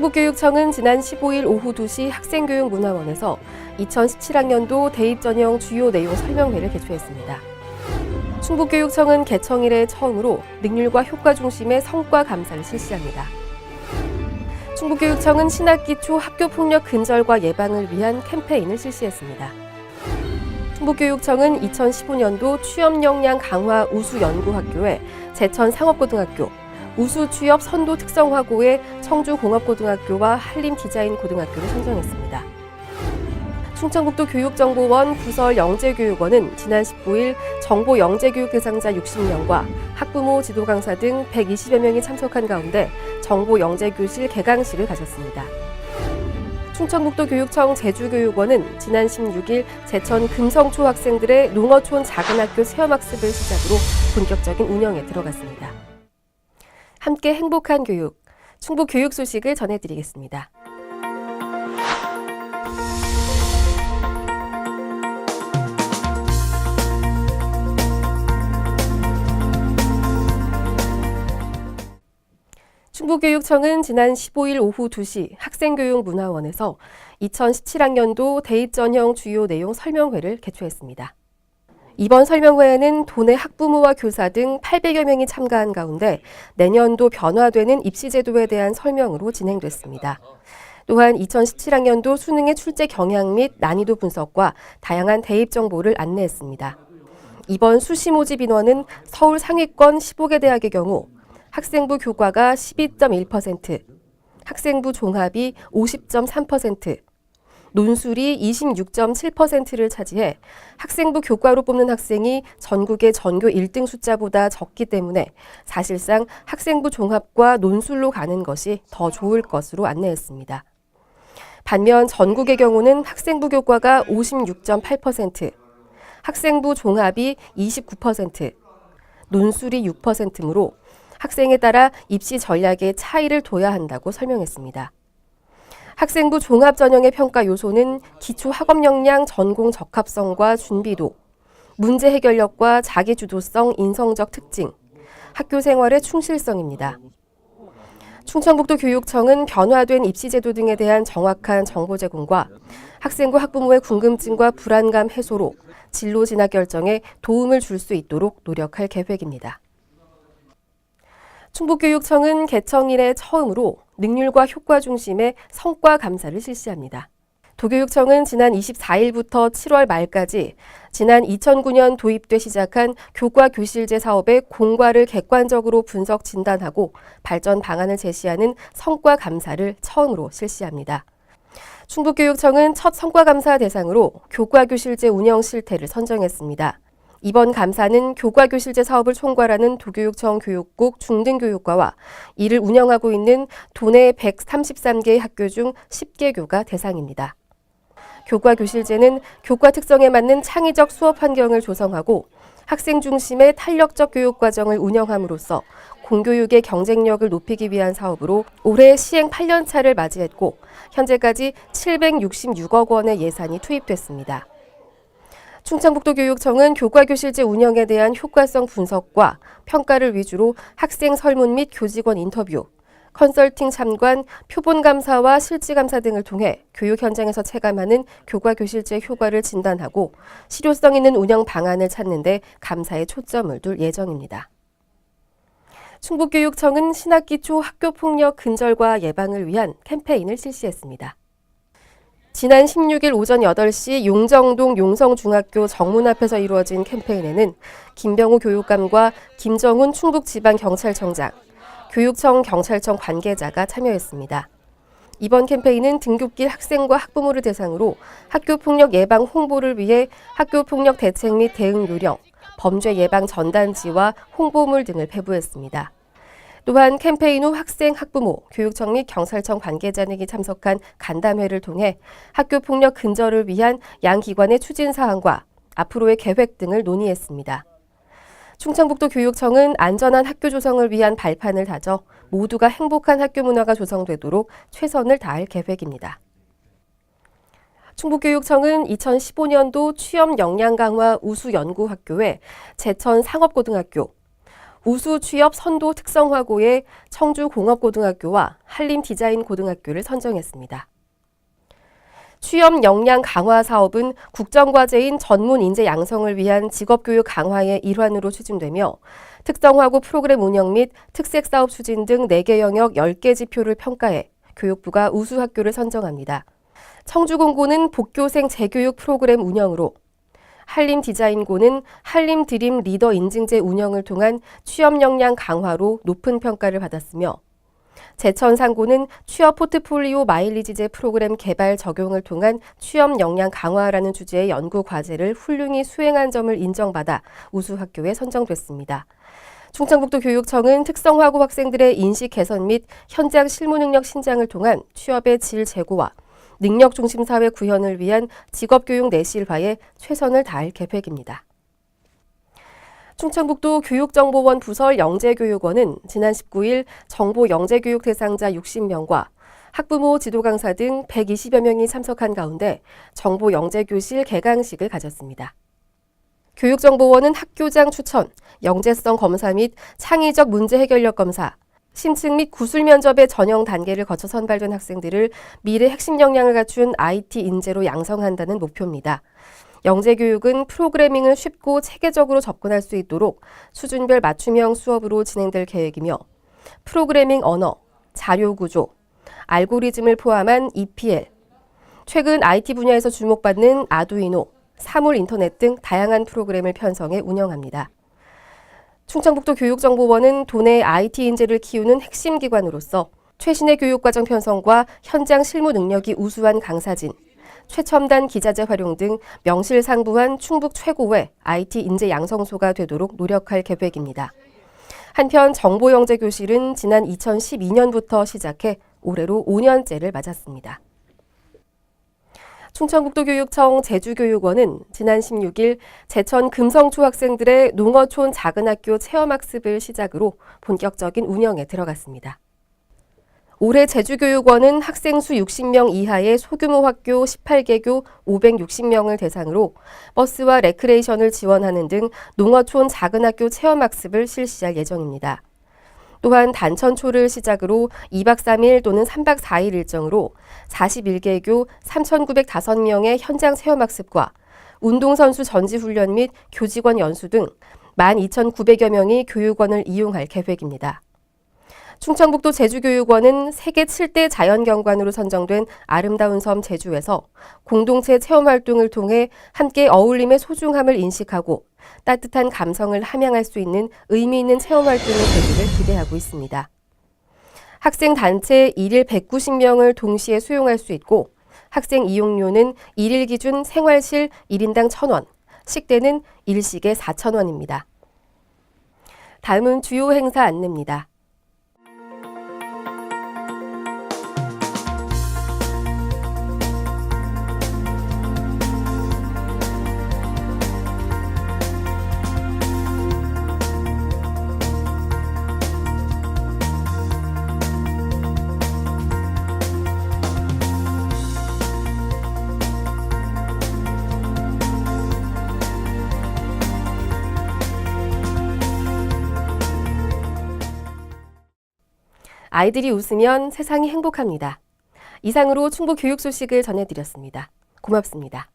충북교육청은 지난 15일 오후 2시 학생교육문화원에서 2017학년도 대입 전형 주요 내용 설명회를 개최했습니다. 충북교육청은 개청 이래 처음으로 능률과 효과 중심의 성과 감사를 실시합니다. 충북교육청은 신학기 초 학교폭력 근절과 예방을 위한 캠페인을 실시했습니다. 충북교육청은 2015년도 취업 역량 강화 우수 연구학교에 제천 상업고등학교, 우수 취업 선도 특성화고의 청주공업고등학교와 한림 디자인 고등학교를 선정했습니다. 충청북도 교육정보원 부설 영재교육원은 지난 19일 정보 영재교육 대상자 60명과 학부모, 지도 강사 등 120여 명이 참석한 가운데 정보 영재교실 개강식을 가졌습니다. 충청북도 교육청 제주교육원은 지난 16일 제천 금성초 학생들의 농어촌 작은 학교 체험학습을 시작으로 본격적인 운영에 들어갔습니다. 함께 행복한 교육, 충북 교육 소식을 전해드리겠습니다. 충북교육청은 지난 15일 오후 2시 학생교육문화원에서 2017학년도 대입 전형 주요 내용 설명회를 개최했습니다. 이번 설명회에는 도내 학부모와 교사 등 800여 명이 참가한 가운데 내년도 변화되는 입시제도에 대한 설명으로 진행됐습니다. 또한 2017학년도 수능의 출제 경향 및 난이도 분석과 다양한 대입 정보를 안내했습니다. 이번 수시 모집 인원은 서울 상위권 15개 대학의 경우 학생부 교과가 12.1%, 학생부 종합이 50.3%, 논술이 26.7%를 차지해 학생부 교과로 뽑는 학생이 전국의 전교 1등 숫자보다 적기 때문에 사실상 학생부 종합과 논술로 가는 것이 더 좋을 것으로 안내했습니다. 반면 전국의 경우는 학생부 교과가 56.8%, 학생부 종합이 29%, 논술이 6%이므로 학생에 따라 입시 전략에 차이를 둬야 한다고 설명했습니다. 학생부 종합 전형의 평가 요소는 기초 학업 역량 전공 적합성과 준비도, 문제 해결력과 자기 주도성 인성적 특징, 학교 생활의 충실성입니다. 충청북도 교육청은 변화된 입시제도 등에 대한 정확한 정보 제공과 학생과 학부모의 궁금증과 불안감 해소로 진로 진학 결정에 도움을 줄 수 있도록 노력할 계획입니다. 충북교육청은 개청 이래 처음으로 능률과 효과 중심의 성과 감사를 실시합니다. 도교육청은 지난 24일부터 7월 말까지 지난 2009년 도입돼 시작한 교과 교실제 사업의 공과를 객관적으로 분석 진단하고 발전 방안을 제시하는 성과 감사를 처음으로 실시합니다. 충북교육청은 첫 성과 감사 대상으로 교과 교실제 운영 실태를 선정했습니다. 이번 감사는 교과교실제 사업을 총괄하는 도교육청 교육국 중등교육과와 이를 운영하고 있는 도내 133개 학교 중 10개 교가 대상입니다. 교과교실제는 교과 특성에 맞는 창의적 수업 환경을 조성하고 학생 중심의 탄력적 교육 과정을 운영함으로써 공교육의 경쟁력을 높이기 위한 사업으로 올해 시행 8년 차를 맞이했고 현재까지 766억 원의 예산이 투입됐습니다. 충청북도 교육청은 교과교실제 운영에 대한 효과성 분석과 평가를 위주로 학생 설문 및 교직원 인터뷰, 컨설팅 참관, 표본 감사와 실지 감사 등을 통해 교육 현장에서 체감하는 교과 교실제 효과를 진단하고 실효성 있는 운영 방안을 찾는 데 감사에 초점을 둘 예정입니다. 충북교육청은 신학기 초 학교폭력 근절과 예방을 위한 캠페인을 실시했습니다. 지난 16일 오전 8시 용정동 용성중학교 정문 앞에서 이루어진 캠페인에는 김병우 교육감과 김정훈 충북지방경찰청장, 교육청 경찰청 관계자가 참여했습니다. 이번 캠페인은 등굣길 학생과 학부모를 대상으로 학교폭력 예방 홍보를 위해 학교폭력 대책 및 대응 요령, 범죄 예방 전단지와 홍보물 등을 배부했습니다. 또한 캠페인 후 학생, 학부모, 교육청 및 경찰청 관계자 등이 참석한 간담회를 통해 학교 폭력 근절을 위한 양 기관의 추진 사항과 앞으로의 계획 등을 논의했습니다. 충청북도 교육청은 안전한 학교 조성을 위한 발판을 다져 모두가 행복한 학교 문화가 조성되도록 최선을 다할 계획입니다. 충북교육청은 2015년도 취업 역량 강화 우수 연구학교에 제천 상업고등학교, 우수 취업 선도 특성화고의 청주공업고등학교와 한림디자인고등학교를 선정했습니다. 취업 역량 강화 사업은 국정과제인 전문 인재 양성을 위한 직업교육 강화의 일환으로 추진되며 특성화고 프로그램 운영 및 특색 사업 추진 등 4개 영역 10개 지표를 평가해 교육부가 우수 학교를 선정합니다. 청주공고는 복교생 재교육 프로그램 운영으로 한림 디자인고는 한림 드림 리더 인증제 운영을 통한 취업 역량 강화로 높은 평가를 받았으며 제천 상고는 취업 포트폴리오 마일리지제 프로그램 개발 적용을 통한 취업 역량 강화라는 주제의 연구 과제를 훌륭히 수행한 점을 인정받아 우수 학교에 선정됐습니다. 충청북도 교육청은 특성화고 학생들의 인식 개선 및 현장 실무 능력 신장을 통한 취업의 질 제고와 능력 중심 사회 구현을 위한 직업 교육 내실화에 최선을 다할 계획입니다. 충청북도 교육정보원 부설 영재교육원은 지난 19일 정보 영재교육 대상자 60명과 학부모, 지도 강사 등 120여 명이 참석한 가운데 정보 영재교실 개강식을 가졌습니다. 교육정보원은 학교장 추천, 영재성 검사 및 창의적 문제 해결력 검사, 심층 및 구술 면접의 전형 단계를 거쳐 선발된 학생들을 미래 핵심 역량을 갖춘 IT 인재로 양성한다는 목표입니다. 영재 교육은 프로그래밍을 쉽고 체계적으로 접근할 수 있도록 수준별 맞춤형 수업으로 진행될 계획이며 프로그래밍 언어, 자료 구조, 알고리즘을 포함한 EPL, 최근 IT 분야에서 주목받는 아두이노, 사물 인터넷 등 다양한 프로그램을 편성해 운영합니다. 충청북도 교육정보원은 도내 IT 인재를 키우는 핵심 기관으로서 최신의 교육과정 편성과 현장 실무 능력이 우수한 강사진, 최첨단 기자재 활용 등 명실상부한 충북 최고의 IT 인재 양성소가 되도록 노력할 계획입니다. 한편 정보영재교실은 지난 2012년부터 시작해 올해로 5년째를 맞았습니다. 충청북도 교육청 제주교육원은 지난 16일 제천 금성초 학생들의 농어촌 작은 학교 체험학습을 시작으로 본격적인 운영에 들어갔습니다. 올해 제주교육원은 학생 수 60명 이하의 소규모 학교 18개교 560명을 대상으로 버스와 레크레이션을 지원하는 등 농어촌 작은 학교 체험학습을 실시할 예정입니다. 또한 단천초를 시작으로 2박 3일 또는 3박 4일 일정으로 41개교 3,905명의 현장 체험학습과 운동선수 전지훈련 및 교직원 연수 등 12,900여 명이 교육원을 이용할 계획입니다. 충청북도 제주교육원은 세계 7대 자연경관으로 선정된 아름다운 섬 제주에서 공동체 체험 활동을 통해 함께 어울림의 소중함을 인식하고 따뜻한 감성을 함양할 수 있는 의미 있는 체험 활동이 되기를 기대하고 있습니다. 학생 단체 1일 190명을 동시에 수용할 수 있고 학생 이용료는 1일 기준 생활실 1인당 1,000원, 식대는 일식에 4,000원입니다. 다음은 주요 행사 안내입니다. 아이들이 웃으면 세상이 행복합니다. 이상으로 충북 교육 소식을 전해드렸습니다. 고맙습니다.